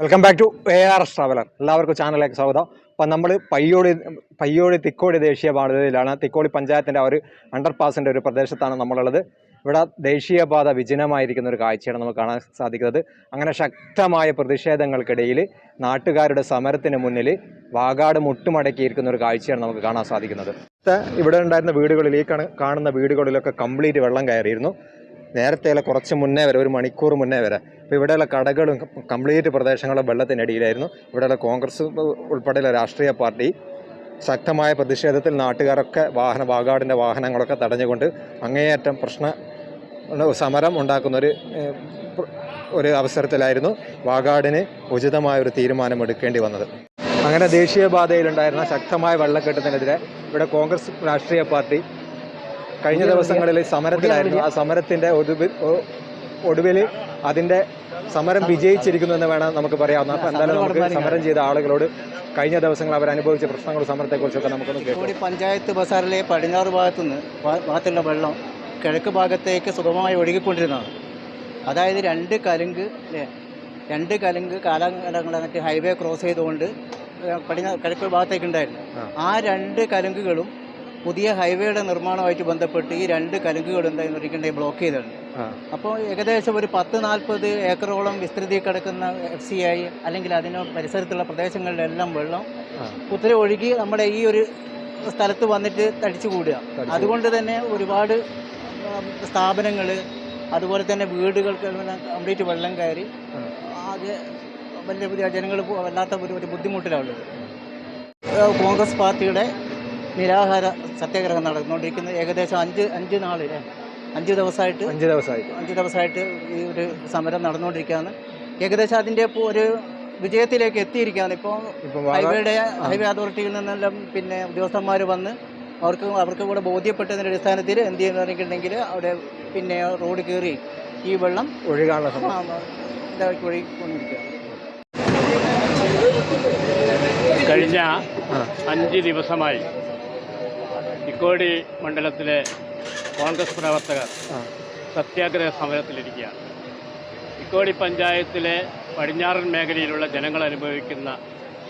Welcome back to A R S traveller എല്ലാവർക്കും ചാനലിലേക്ക് സ്വാഗതം. അപ്പം നമ്മൾ പയ്യോടി പയ്യോടി തിക്കോടി ദേശീയപാതയിലാണ് തിക്കോടി പഞ്ചായത്തിന്റെ ഒരു അണ്ടർ പാസിന്റെ ഒരു പ്രദേശത്താണ് നമ്മളുള്ളത്. ഇവിടെ ദേശീയപാത വിജനമായിരിക്കുന്ന ഒരു കാഴ്ചയാണ് നമുക്ക് കാണാൻ സാധിക്കുന്നത്. അങ്ങനെ ശക്തമായ പ്രതിഷേധങ്ങൾക്കിടയിൽ നാട്ടുകാരുടെ സമരത്തിന് മുന്നിൽ വാഗാട് മുട്ടുമടക്കിയിരിക്കുന്ന ഒരു കാഴ്ചയാണ് നമുക്ക് കാണാൻ സാധിക്കുന്നത്. ഇവിടെ ഉണ്ടായിരുന്ന വീടുകളിൽ ഈ കാണുന്ന വീടുകളിലൊക്കെ കംപ്ലീറ്റ് വെള്ളം കയറിയിരുന്നു. നേരത്തെ കുറച്ച് മുന്നേ വരെ ഒരു മണിക്കൂർ മുന്നേ വരെ അപ്പോൾ ഇവിടെയുള്ള കടകളും കംപ്ലീറ്റ് പ്രദേശങ്ങളും വെള്ളത്തിനടിയിലായിരുന്നു ഇവിടെയുള്ള കോൺഗ്രസ് ഉൾപ്പെടെയുള്ള രാഷ്ട്രീയ പാർട്ടി ശക്തമായ പ്രതിഷേധത്തിൽ നാട്ടുകാരൊക്കെ വാഹന വാഗാടിന്റെ വാഹനങ്ങളൊക്കെ തടഞ്ഞുകൊണ്ട് അങ്ങേയറ്റം പ്രശ്ന സമരം ഉണ്ടാക്കുന്ന ഒരു ഒരു അവസരത്തിലായിരുന്നു വാഗാടിന് ഉചിതമായ ഒരു തീരുമാനം എടുക്കേണ്ടി വന്നത്. അങ്ങനെ ദേശീയപാതയിലുണ്ടായിരുന്ന ശക്തമായ വെള്ളക്കെട്ടത്തിനെതിരെ ഇവിടെ കോൺഗ്രസ് രാഷ്ട്രീയ പാർട്ടി കഴിഞ്ഞ ദിവസങ്ങളിൽ സമരത്തിലായിരുന്നു. ആ സമരത്തിന്റെ ഒടുവിൽ ഒടുവിൽ അതിന്റെ സമരം വിജയിച്ചിരിക്കുന്നു എന്ന് വേണം നമുക്ക് പറയാവുന്ന. അപ്പൊ എന്തായാലും നമുക്ക് സമരം ചെയ്ത ആളുകളോട് കഴിഞ്ഞ ദിവസങ്ങൾ അവർ അനുഭവിച്ച പ്രശ്നങ്ങൾ സമരത്തെക്കുറിച്ചൊക്കെ നമുക്കൊന്ന് കേട്ടു കോടി പഞ്ചായത്ത് ബസാറിലെ പടിഞ്ഞാറ് ഭാഗത്തു നിന്ന് ഭാഗത്തുള്ള വെള്ളം കിഴക്ക് ഭാഗത്തേക്ക് സുഗമമായി ഒഴുകിക്കൊണ്ടിരുന്നതാണ്. അതായത് രണ്ട് കലുങ്ക്? രണ്ട് കലുങ്ക് കാലഘട്ടങ്ങളായിട്ട് ഹൈവേ ക്രോസ് ചെയ്തുകൊണ്ട് പടിഞ്ഞ പടിഞ്ഞാറ് കിഴക്ക് ഭാഗത്തേക്ക് ഉണ്ടായിരുന്നു. ആ രണ്ട് കലുങ്കുകളും പുതിയ ഹൈവേയുടെ നിർമ്മാണമായിട്ട് ബന്ധപ്പെട്ട് ഈ രണ്ട് കലുങ്കുകൾ എന്തായിരുന്നു ഒരിക്കലും ബ്ലോക്ക് ചെയ്തിട്ടുണ്ട്. അപ്പോൾ ഏകദേശം ഒരു പത്ത് നാൽപ്പത് ഏക്കറോളം വിസ്തൃതി കിടക്കുന്ന എഫ് സി ആയി അല്ലെങ്കിൽ അതിന് പരിസരത്തുള്ള പ്രദേശങ്ങളിലെല്ലാം വെള്ളം. കുത്തിരി ഒഴുകി നമ്മുടെ ഈ ഒരു സ്ഥലത്ത് വന്നിട്ട് തടിച്ചു കൂടുക. അതുകൊണ്ട് തന്നെ ഒരുപാട് സ്ഥാപനങ്ങൾ അതുപോലെ തന്നെ വീടുകൾക്ക് കംപ്ലീറ്റ് വെള്ളം കയറി. ആകെ വലിയ വലിയ ജനങ്ങൾ വല്ലാത്ത ഒരു ഒരു ബുദ്ധിമുട്ടിലാണുള്ളത് ഏഹ് കോൺഗ്രസ് പാർട്ടിയുടെ നിരാഹാര സത്യാഗ്രഹം നടന്നുകൊണ്ടിരിക്കുന്നത് ഏകദേശം അഞ്ച് അഞ്ച് നാളിലെ അഞ്ച് ദിവസമായിട്ട് അഞ്ച് ദിവസമായിട്ട്. അഞ്ച് ദിവസമായിട്ട് ഈ ഒരു സമരം നടന്നുകൊണ്ടിരിക്കുകയാണ്. ഏകദേശം അതിന്റെ ഇപ്പോൾ ഒരു വിജയത്തിലേക്ക് എത്തിയിരിക്കുകയാണ്. ഇപ്പോൾ ഹൈവേയുടെ ഹൈവേ അതോറിറ്റിയിൽ നിന്നെല്ലാം പിന്നെ ഉദ്യോഗസ്ഥന്മാർ വന്ന് അവർക്ക് അവർക്ക് കൂടെ ബോധ്യപ്പെട്ടതിന്റെ അടിസ്ഥാനത്തിൽ എന്ത് ചെയ്യുന്നുണ്ടെങ്കിൽ അവിടെ പിന്നെ റോഡ് കയറി ഈ വെള്ളം ഒഴുകാനുള്ള ഒഴുകിക്കൊണ്ടിരിക്കുക കഴിഞ്ഞ അഞ്ച് ദിവസമായി ഇക്കോടി മണ്ഡലത്തിലെ കോൺഗ്രസ് പ്രവർത്തകർ. സത്യാഗ്രഹ സമരത്തിലിരിക്കുകയാണ്. ഇക്കോടി പഞ്ചായത്തിലെ പടിഞ്ഞാറൻ മേഖലയിലുള്ള ജനങ്ങൾ അനുഭവിക്കുന്ന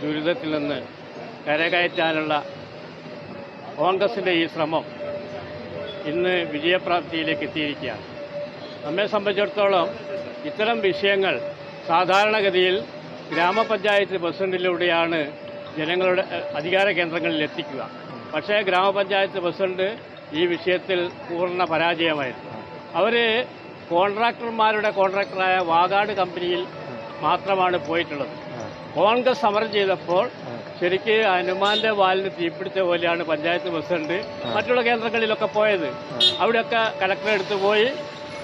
ദുരിതത്തിൽ നിന്ന് കരകയറ്റാനുള്ള കോൺഗ്രസിന്റെ ഈ ശ്രമം ഇന്ന് വിജയപ്രാപ്തിയിലേക്ക് എത്തിയിരിക്കുകയാണ്. നമ്മെ സംബന്ധിച്ചിടത്തോളം ഇത്തരം വിഷയങ്ങൾ സാധാരണഗതിയിൽ ഗ്രാമപഞ്ചായത്ത് പ്രസിഡന്റിലൂടെയാണ് ജനങ്ങളുടെ അധികാര കേന്ദ്രങ്ങളിൽ എത്തിക്കുക. പക്ഷേ ഗ്രാമപഞ്ചായത്ത് പ്രസിഡന്റ് ഈ വിഷയത്തിൽ പൂർണ പരാജയമായിരുന്നു. അവർ കോൺട്രാക്ടർമാരുടെ കോൺട്രാക്ടറായ വാഗാട് കമ്പനിയിൽ മാത്രമാണ് പോയിട്ടുള്ളത്. കോൺഗ്രസ് സമരം ചെയ്തപ്പോൾ ശരിക്ക് ഹനുമാന്റെ വാലിന് തീപിടിച്ച പോലെയാണ് പഞ്ചായത്ത് പ്രസിഡന്റ് മറ്റുള്ള കേന്ദ്രങ്ങളിലൊക്കെ പോയത്. അവിടെയൊക്കെ കലക്ടറെ എടുത്ത് പോയി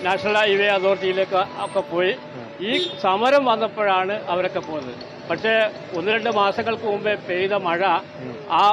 നാഷണൽ ഹൈവേ അതോറിറ്റിയിലേക്ക് ഒക്കെ പോയി. ഈ സമരം വന്നപ്പോഴാണ് അവരൊക്കെ പോകുന്നത് പക്ഷേ ഒന്ന് രണ്ട് മാസങ്ങൾക്ക് മുമ്പേ പെയ്ത മഴ ആ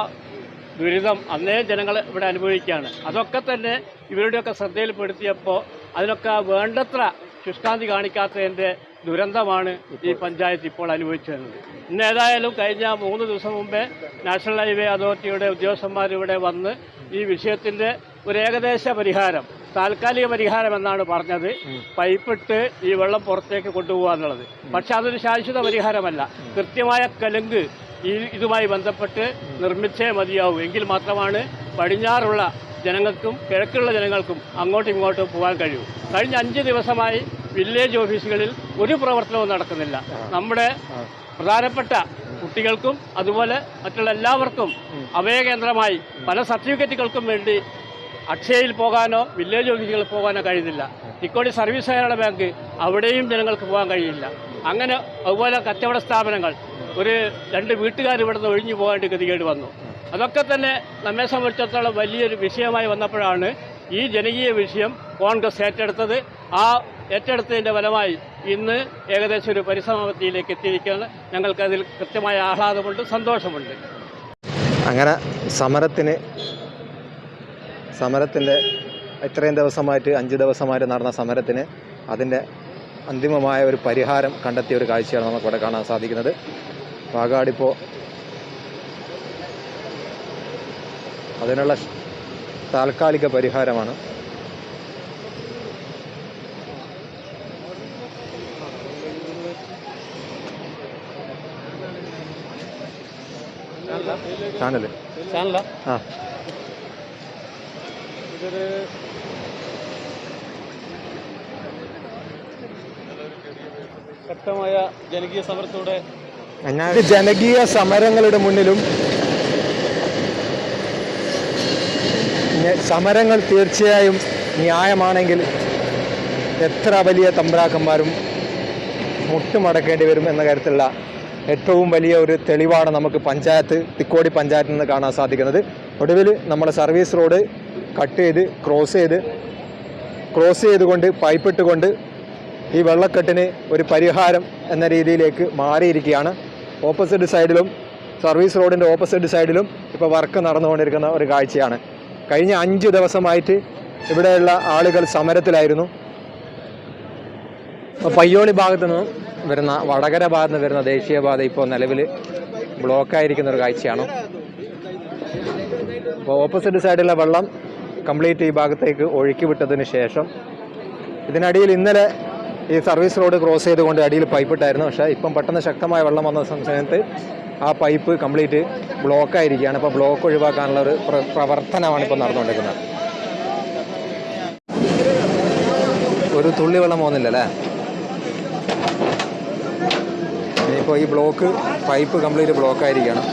ദുരിതം അന്നേ ജനങ്ങൾ ഇവിടെ അനുഭവിക്കുകയാണ്. അതൊക്കെ തന്നെ ഇവരുടെയൊക്കെ ശ്രദ്ധയിൽപ്പെടുത്തിയപ്പോൾ അതിനൊക്കെ വേണ്ടത്ര ശുഷ്കാന്തി കാണിക്കാത്തതിന്റെ ദുരന്തമാണ് ഈ പഞ്ചായത്ത് ഇപ്പോൾ അനുഭവിച്ചു വരുന്നത് ഇന്ന് ഏതായാലും കഴിഞ്ഞ മൂന്ന് ദിവസം മുമ്പേ നാഷണൽ ഹൈവേ അതോറിറ്റിയുടെ ഉദ്യോഗസ്ഥന്മാർ ഇവിടെ വന്ന് ഈ വിഷയത്തിന്റെ ഒരു ഏകദേശ പരിഹാരം താൽക്കാലിക പരിഹാരം എന്നാണ് പറഞ്ഞത്. പൈപ്പിട്ട് ഈ വെള്ളം പുറത്തേക്ക് കൊണ്ടുപോകുക എന്നുള്ളത് പക്ഷെ അതൊരു ശാശ്വത പരിഹാരമല്ല. കൃത്യമായ കലുങ്ക് ഈ ഇതുമായി ബന്ധപ്പെട്ട് നിർമ്മിച്ചേ മതിയാവൂ. എങ്കിൽ മാത്രമാണ് പടിഞ്ഞാറുള്ള ജനങ്ങൾക്കും കിഴക്കുള്ള ജനങ്ങൾക്കും അങ്ങോട്ടും ഇങ്ങോട്ടും പോകാൻ കഴിയൂ. കഴിഞ്ഞ അഞ്ച് ദിവസമായി വില്ലേജ് ഓഫീസുകളിൽ ഒരു പ്രവർത്തനവും നടക്കുന്നില്ല. നമ്മുടെ പ്രധാനപ്പെട്ട കുട്ടികൾക്കും അതുപോലെ മറ്റുള്ള എല്ലാവർക്കും അഭയകേന്ദ്രമായി പല സർട്ടിഫിക്കറ്റുകൾക്കും വേണ്ടി അക്ഷയയിൽ പോകാനോ വില്ലേജ് ഓഫീസുകളിൽ പോകാനോ കഴിയുന്നില്ല. ഇക്കോടി സർവീസ് സഹകരണ ബാങ്ക് അവിടെയും ജനങ്ങൾക്ക് പോകാൻ കഴിയില്ല. അങ്ങനെ അതുപോലെ കച്ചവട സ്ഥാപനങ്ങൾ ഒരു രണ്ട് വീട്ടുകാർ ഇവിടുന്ന് ഒഴിഞ്ഞു പോകേണ്ട ഗതികേട് വന്നു. അതൊക്കെ തന്നെ നമ്മെ സംബന്ധിച്ചിടത്തോളം വലിയൊരു വിഷയമായി വന്നപ്പോഴാണ് ഈ ജനകീയ വിഷയം കോൺഗ്രസ് ഏറ്റെടുത്തത്. ആ ഏറ്റെടുത്തതിന്റെ ഫലമായി ഇന്ന് ഏകദേശം ഒരു പരിസമാപ്തിയിലേക്ക് എത്തിയിരിക്കുകയാണ്. ഞങ്ങൾക്കതിൽ കൃത്യമായ ആഹ്ലാദമുണ്ട് സന്തോഷമുണ്ട്. അങ്ങനെ സമരത്തിന് സമരത്തിന്റെ ഇത്രയും ദിവസമായിട്ട് അഞ്ച് ദിവസമായിട്ട് നടന്ന സമരത്തിന് അതിന്റെ അന്തിമമായ ഒരു പരിഹാരം കണ്ടെത്തിയ ഒരു കാഴ്ചയാണ് നമുക്കിവിടെ കാണാൻ സാധിക്കുന്നത്. പാകാടിപ്പോൾ അതിനുള്ള താൽക്കാലിക പരിഹാരമാണ്. ശക്തമായ ജനകീയ സമരത്തോടെ ജനകീയ സമരങ്ങളുടെ മുന്നിലും സമരങ്ങൾ തീർച്ചയായും ന്യായമാണെങ്കിൽ എത്ര വലിയ തമ്പ്രാക്കന്മാരും മുട്ടുമടക്കേണ്ടി വരും എന്ന കാര്യത്തിലുള്ള ഏറ്റവും വലിയ ഒരു തെളിവാണ് നമുക്ക് പഞ്ചായത്ത് തിക്കോടി പഞ്ചായത്തിൽ നിന്ന് കാണാൻ സാധിക്കുന്നത്. ഒടുവിൽ നമ്മുടെ സർവീസ് റോഡ് കട്ട് ചെയ്ത് ക്രോസ് ചെയ്ത് ക്രോസ് ചെയ്തുകൊണ്ട് പൈപ്പിട്ടുകൊണ്ട് ഈ വെള്ളക്കെട്ടിന് ഒരു പരിഹാരം എന്ന രീതിയിലേക്ക് മാറിയിരിക്കുകയാണ്. ഓപ്പോസിറ്റ് സൈഡിലും സർവീസ് റോഡിന്റെ ഓപ്പോസിറ്റ് സൈഡിലും ഇപ്പോൾ വർക്ക് നടന്നുകൊണ്ടിരിക്കുന്ന ഒരു കാഴ്ചയാണ്. കഴിഞ്ഞ അഞ്ച് ദിവസമായിട്ട് ഇവിടെയുള്ള ആളുകൾ സമരത്തിലായിരുന്നു. പയ്യോളി ഭാഗത്തു നിന്നും വരുന്ന വടകര ഭാഗത്ത് നിന്ന് വരുന്ന ദേശീയപാത ഇപ്പോൾ നിലവിൽ ബ്ലോക്കായിരിക്കുന്ന ഒരു കാഴ്ചയാണ്. അപ്പോൾ ഓപ്പോസിറ്റ് സൈഡിലെ വെള്ളം കംപ്ലീറ്റ് ഈ ഭാഗത്തേക്ക് ഒഴുക്കി വിട്ടതിന് ശേഷം ഇതിനടിയിൽ ഇന്നലെ ഈ സർവീസ് റോഡ് ക്രോസ് ചെയ്തുകൊണ്ട് അടിയിൽ പൈപ്പ് ഇട്ടായിരുന്നു പക്ഷേ ഇപ്പം പെട്ടെന്ന് ശക്തമായ വെള്ളം വന്ന സമയത്ത് ആ പൈപ്പ് കംപ്ലീറ്റ് ബ്ലോക്കായിരിക്കുകയാണ്. അപ്പോൾ ബ്ലോക്ക് ഒഴിവാക്കാനുള്ള ഒരു പ്രവർത്തനമാണ് ഇപ്പോൾ നടന്നുകൊണ്ടിരിക്കുന്നത്. ഒരു തുള്ളി വെള്ളം പോകുന്നില്ല അല്ലേ ഇനിയിപ്പോൾ ഈ ബ്ലോക്ക് പൈപ്പ് കംപ്ലീറ്റ് ബ്ലോക്കായിരിക്കുകയാണ്.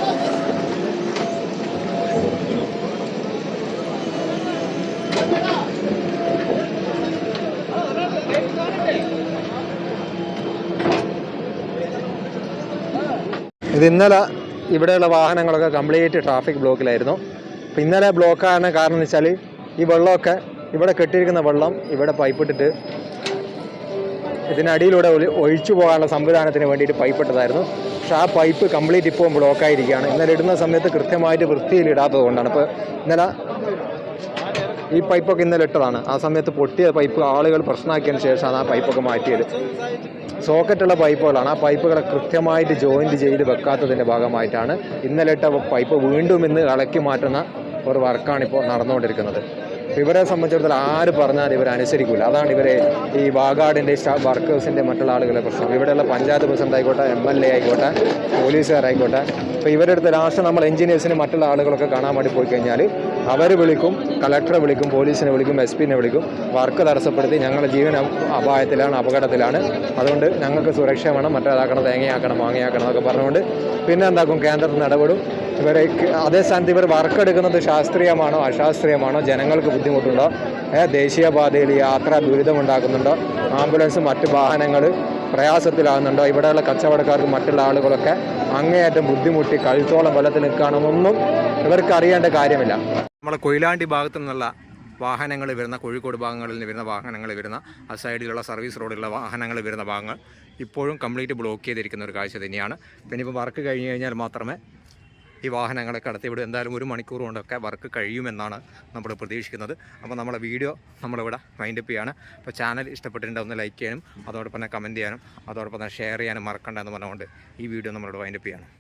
ഇത് ഇന്നലെ ഇവിടെയുള്ള വാഹനങ്ങളൊക്കെ കംപ്ലീറ്റ് ട്രാഫിക് ബ്ലോക്കിലായിരുന്നു അപ്പം ഇന്നലെ ബ്ലോക്കാണ് കാരണം എന്ന് വെച്ചാൽ ഈ വെള്ളമൊക്കെ ഇവിടെ കെട്ടിയിരിക്കുന്ന വെള്ളം ഇവിടെ പൈപ്പിട്ടിട്ട് ഇതിനടിയിലൂടെ ഒഴിച്ചു പോകാനുള്ള സംവിധാനത്തിന് വേണ്ടിയിട്ട് പൈപ്പ് ഇട്ടതായിരുന്നു പക്ഷേ ആ പൈപ്പ് കംപ്ലീറ്റ് ഇപ്പോൾ ബ്ലോക്കായിരിക്കുകയാണ് ഇന്നലെ ഇടുന്ന സമയത്ത് കൃത്യമായിട്ട് വൃത്തിയിൽ ഇടാത്തത് കൊണ്ടാണ്. ഇപ്പോൾ ഇന്നലെ ഈ പൈപ്പൊക്കെ ഇന്നലെ ഇട്ടതാണ്. ആ സമയത്ത് പൊട്ടിയ പൈപ്പ് ആളുകൾ പ്രശ്നമാക്കിയതിന് ശേഷമാണ് ആ പൈപ്പൊക്കെ മാറ്റിയത്. സോക്കറ്റുള്ള പൈപ്പുകളാണ്. ആ പൈപ്പുകളെ കൃത്യമായിട്ട് ജോയിന്റ് ചെയ്ത് വെക്കാത്തതിന്റെ ഭാഗമായിട്ടാണ് ഇന്നലെ ഇട്ട പൈപ്പ് വീണ്ടും ഇന്ന് ഇളക്കി മാറ്റുന്ന ഒരു വർക്കാണിപ്പോൾ നടന്നുകൊണ്ടിരിക്കുന്നത്. ഇവരെ സംബന്ധിച്ചിടത്തോളം ആര് പറഞ്ഞാൽ ഇവർ അനുസരിക്കില്ല അതാണ് ഇവരെ ഈ വാഗാടിന്റെ വർക്കേഴ്സിന്റെ മറ്റുള്ള ആളുകളെ പ്രശ്നം. ഇവിടെയുള്ള പഞ്ചായത്ത് പ്രസിഡന്റ് ആയിക്കോട്ടെ എം എൽ എ ആയിക്കോട്ടെ പോലീസുകാരായിക്കോട്ടെ. അപ്പോൾ ഇവരുടെ അടുത്ത് ലാസ്റ്റ് നമ്മൾ എഞ്ചിനീയേഴ്സിന് മറ്റുള്ള ആളുകളൊക്കെ കാണാൻ വേണ്ടി പോയി കഴിഞ്ഞാൽ അവർ വിളിക്കും കളക്ടറെ വിളിക്കും പോലീസിനെ വിളിക്കും എസ് പിനെ വിളിക്കും. വർക്ക് തടസ്സപ്പെടുത്തി ഞങ്ങളുടെ ജീവൻ അപ- അപായത്തിലാണ് അപകടത്തിലാണ്. അതുകൊണ്ട് ഞങ്ങൾക്ക് സുരക്ഷ വേണം മറ്റേതാക്കണം തേങ്ങയാക്കണം മാങ്ങയാക്കണം എന്നൊക്കെ പറഞ്ഞുകൊണ്ട് പിന്നെ എന്താക്കും കേന്ദ്രത്തിൽ ഇടപെടും ഇവരെ അതേ സ്ഥാനത്ത് ഇവർ വർക്ക് എടുക്കുന്നത് ശാസ്ത്രീയമാണോ അശാസ്ത്രീയമാണോ? ജനങ്ങൾക്ക് ബുദ്ധിമുട്ടുണ്ടോ? ദേശീയപാതയിൽ യാത്ര ദുരിതമുണ്ടാക്കുന്നുണ്ടോ? ആംബുലൻസ് മറ്റ് വാഹനങ്ങൾ പ്രയാസത്തിലാകുന്നുണ്ടോ? ഇവിടെയുള്ള കച്ചവടക്കാർക്ക് മറ്റുള്ള ആളുകളൊക്കെ അങ്ങേയറ്റം ബുദ്ധിമുട്ടി കഴിച്ചോളം വെള്ളത്തിൽ നിൽക്കുകയാണെന്നൊന്നും ഇവർക്ക് അറിയേണ്ട കാര്യമില്ല. നമ്മളെ കൊയിലാണ്ടി ഭാഗത്തു നിന്നുള്ള വാഹനങ്ങൾ വരുന്ന കോഴിക്കോട് ഭാഗങ്ങളിൽ നിന്ന് വരുന്ന വാഹനങ്ങൾ വരുന്ന ആ സൈഡിലുള്ള സർവീസ് റോഡിലുള്ള വാഹനങ്ങൾ വരുന്ന ഭാഗങ്ങൾ ഇപ്പോഴും കംപ്ലീറ്റ് ബ്ലോക്ക് ചെയ്തിരിക്കുന്ന ഒരു കാഴ്ച തന്നെയാണ്. പിന്നെ ഇപ്പോൾ വർക്ക് കഴിഞ്ഞ് കഴിഞ്ഞാൽ മാത്രമേ ഈ വാഹനങ്ങളെ കടത്തിവിടും എന്തായാലും ഒരു മണിക്കൂർ കൊണ്ടൊക്കെ വർക്ക് കഴിയുമെന്നാണ് നമ്മൾ പ്രതീക്ഷിക്കുന്നത്. അപ്പോൾ നമ്മളെ വീഡിയോ നമ്മളിവിടെ വൈൻഡപ്പ് ചെയ്യാണ്. അപ്പോൾ ചാനൽ ഇഷ്ടപ്പെട്ടിട്ടുണ്ടെങ്കിൽ ഒന്ന് ലൈക്ക് ചെയ്യാനും അതോടൊപ്പം തന്നെ കമന്റ് ചെയ്യാനും അതോടൊപ്പം തന്നെ ഷെയർ ചെയ്യാനും മറക്കണ്ട എന്ന് പറഞ്ഞുകൊണ്ട് ഈ വീഡിയോ നമ്മളിവിടെ വൈൻഡപ്പ് ചെയ്യാണ്.